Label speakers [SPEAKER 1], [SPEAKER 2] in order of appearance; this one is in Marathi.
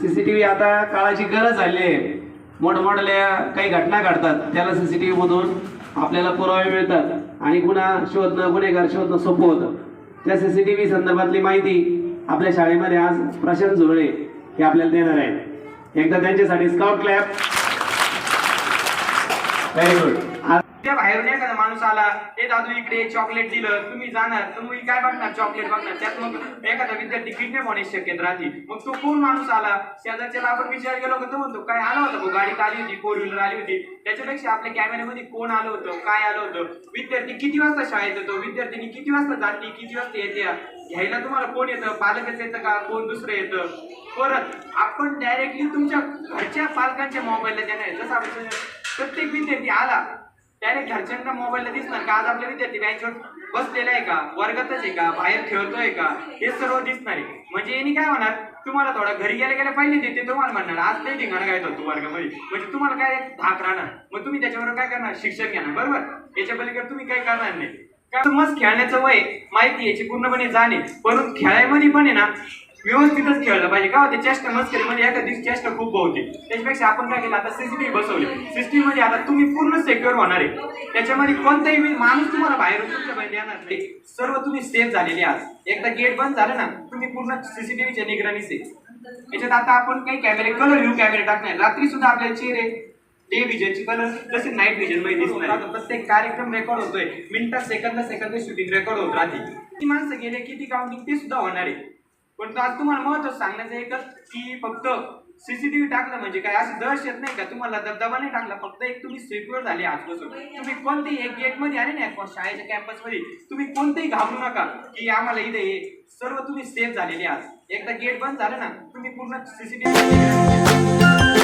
[SPEAKER 1] सीसीटीव्ही आता काळाची गरज झाली आहे. मोठमोठ्या काही घटना घडतात त्याला सीसीटीव्ही मधून आपल्याला पुरावे मिळतात आणि गुन्हा शोधणं गुन्हेगार शोधणं सोपं होतं. त्या सीसीटीव्ही संदर्भातली माहिती आपल्या शाळेमध्ये आज प्रशांत झुरळे हे आपल्याला देणार आहेत. एकदा त्यांच्यासाठी स्काउट क्लॅप व्हेरी गुड
[SPEAKER 2] त्या बाहेरून एखादा माणूस आला हे दादू इकडे चॉकलेट दिलं तुम्ही जाणार तुम्ही काय बघणार चॉकलेट बघणार? त्यात मग एखादा विद्यार्थी किडनॅप होण्याची शक्यता राहते मग तो कोण माणूस आला? शेजारच्याला आपण विचार केला तर तो म्हणतो काय आला होता भाऊ गाडीत आली होती फोर व्हीलर आली होती. त्याच्यापेक्षा आपल्या कॅमेऱ्यामध्ये कोण आलं होतं काय आलं होतं? विद्यार्थी किती वाजता शाळेत येतो? विद्यार्थीनी किती वाजता जाते? किती वाजता येते? घ्यायला तुम्हाला कोण येतं? पालकच येतं का? कोण दुसरं येतं? परत आपण डायरेक्टली तुमच्या घरच्या पालकांच्या मोबाईलला देणार जसं आपण प्रत्येक विद्यार्थी आला डायरेक्ट घरच्यांना मोबाईलला दिसणार का? आज आपल्या विद्यार्थी बँचवर बसलेला आहे का? वर्गातच आहे का? बाहेर खेळतोय का? हे सर्व दिसणार आहे. म्हणजे यांनी काय होणार? तुम्हाला थोडा घरी गेल्या गेल्या पहिले देते तुम्हाला म्हणणार आज ते ठिकाणं काय होतो वर्गामध्ये. म्हणजे तुम्हाला काय धाक राहणार? मग तुम्ही त्याच्यावर काय करणार? शिक्षण घेणार बरोबर? याच्या पलीकडे तुम्ही काय करणार नाही. कारण मस्त खेळण्याचं वय माहिती याची पूर्णपणे जाणे परंतु खेळायमध्ये पण आहे ना व्यवस्थितच खेळलं पाहिजे. का होते? चेष्टा म्हणजे एका दिवशी चेष्टा खूप होते त्याच्यापेक्षा आपण काय केलं? आता सीसीटीव्ही बसवले. सीसीटीव्ही मध्ये आता तुम्ही पूर्ण सेक्युअर होणार आहे. त्याच्यामध्ये कोणताही माणूस तुम्हाला बाहेर तुमच्या बाहेर येणार नाही. सर्व तुम्ही सेफ झालेले आहात. एकदा गेट बंद झालं ना तुम्ही पूर्ण सीसीटीव्हीच्या निगराणीच आहे. याच्यात आता आपण काही कॅमेरे कलर व्ह्यू कॅमेरे टाकणार रात्री सुद्धा आपल्याला चेहरे डे विजनची कलर तसे नाईट विजनमध्ये दिसणार आता प्रत्येक कार्यक्रम रेकॉर्ड होतोय. मिनिटात सेकंद सेकंद शूटिंग रेकॉर्ड होत राहते. किती माणसं गेले किती काउंटिंग ते सुद्धा होणार आहे. पण आज तुम्हाला महत्त्व सांगण्याचं एकच की फक्त सीसीटीव्ही टाकलं म्हणजे काय? असं दहशत येत नाही का? तुम्हाला दबदबा नाही टाकला? फक्त एक तुम्ही सिक्युअर झाले आजपासून. तुम्ही कोणतेही एक गेटमध्ये आले नाही शाळेच्या कॅम्पसमध्ये तुम्ही कोणतेही घाबरू नका की आम्हाला इथे सर्व तुम्ही सेफ झालेले आहात एकदा गेट बंद झालं ना तुम्ही पूर्ण सीसीटीव्ही